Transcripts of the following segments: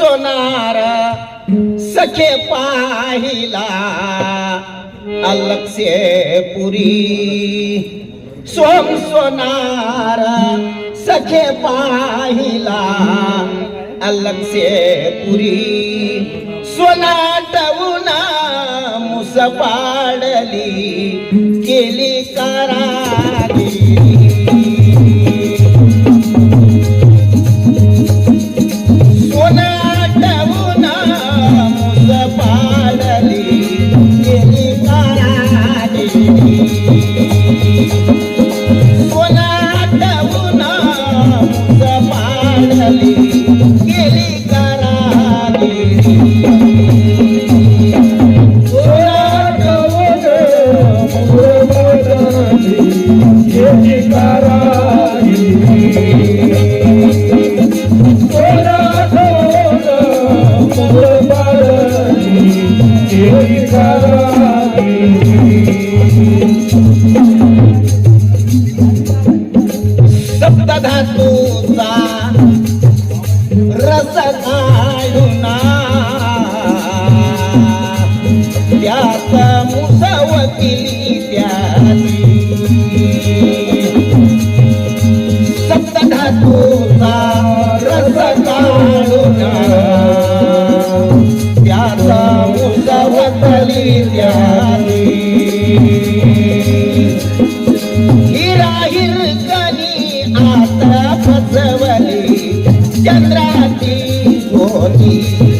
सोनार सखे पाहिला अलक्षे पुरी. सोम सोनार सखे पाहिला अलक्षे पुरी. सोनाटवून मुस पाडली केली कारागी सप्तधातूचा रस काढून त्यात मुसवतील सप्त सप्तधातूचा रस चंद्राची होती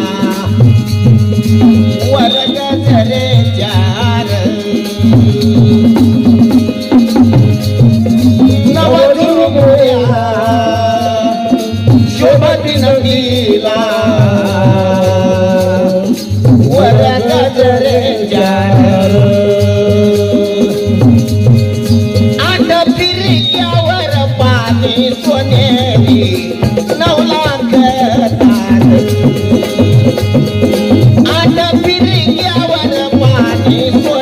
पाणी सोनेरी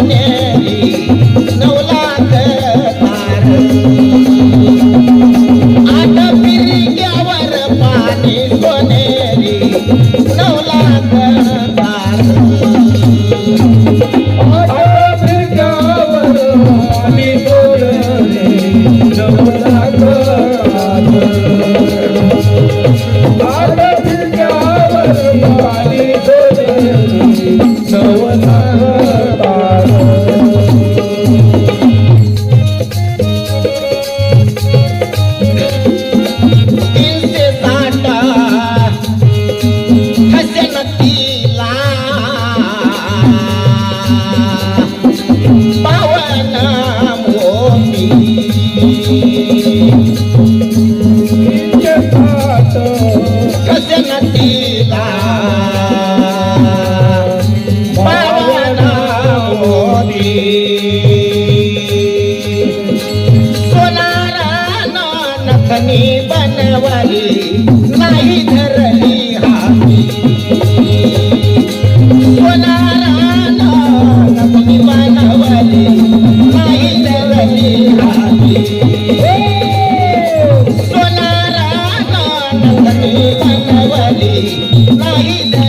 नथनी नाही धरली हाती. नाही धरली हाती. नाही धरली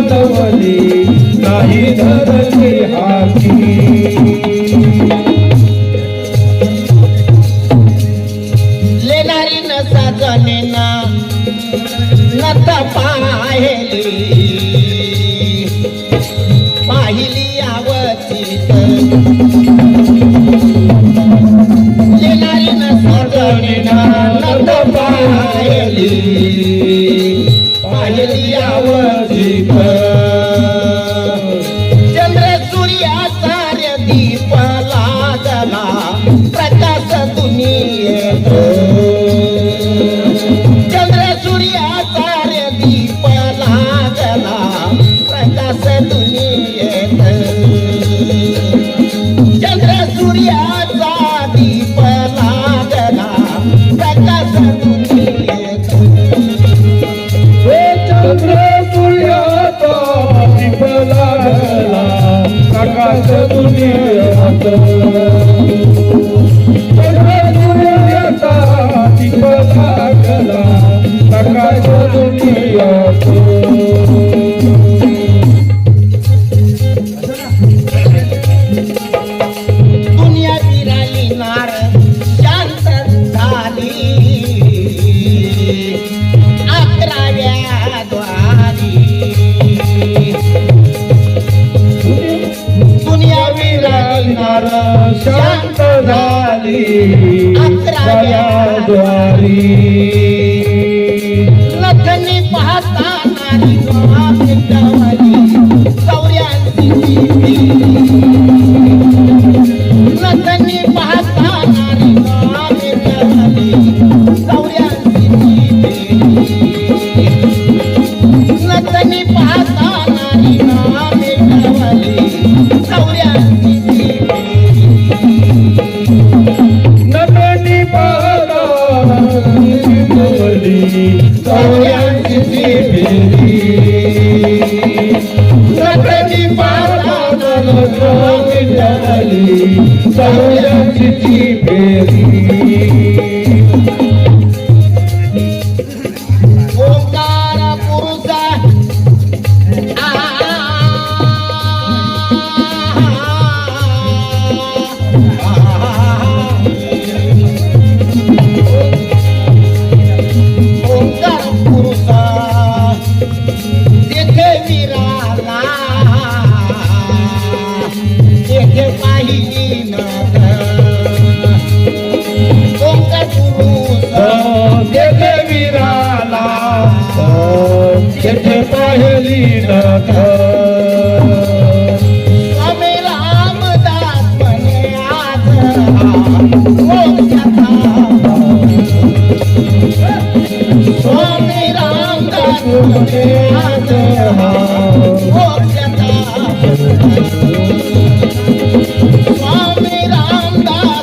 नंदी बनवली नाही धरली हाती. आचार्य दीप लखनी पाहता नारी गोवा பேசி பேசி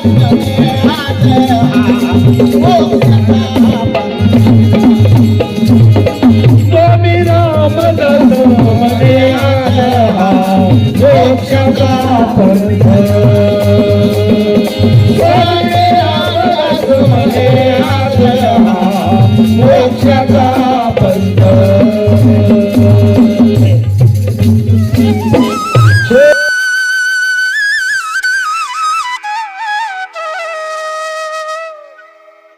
हा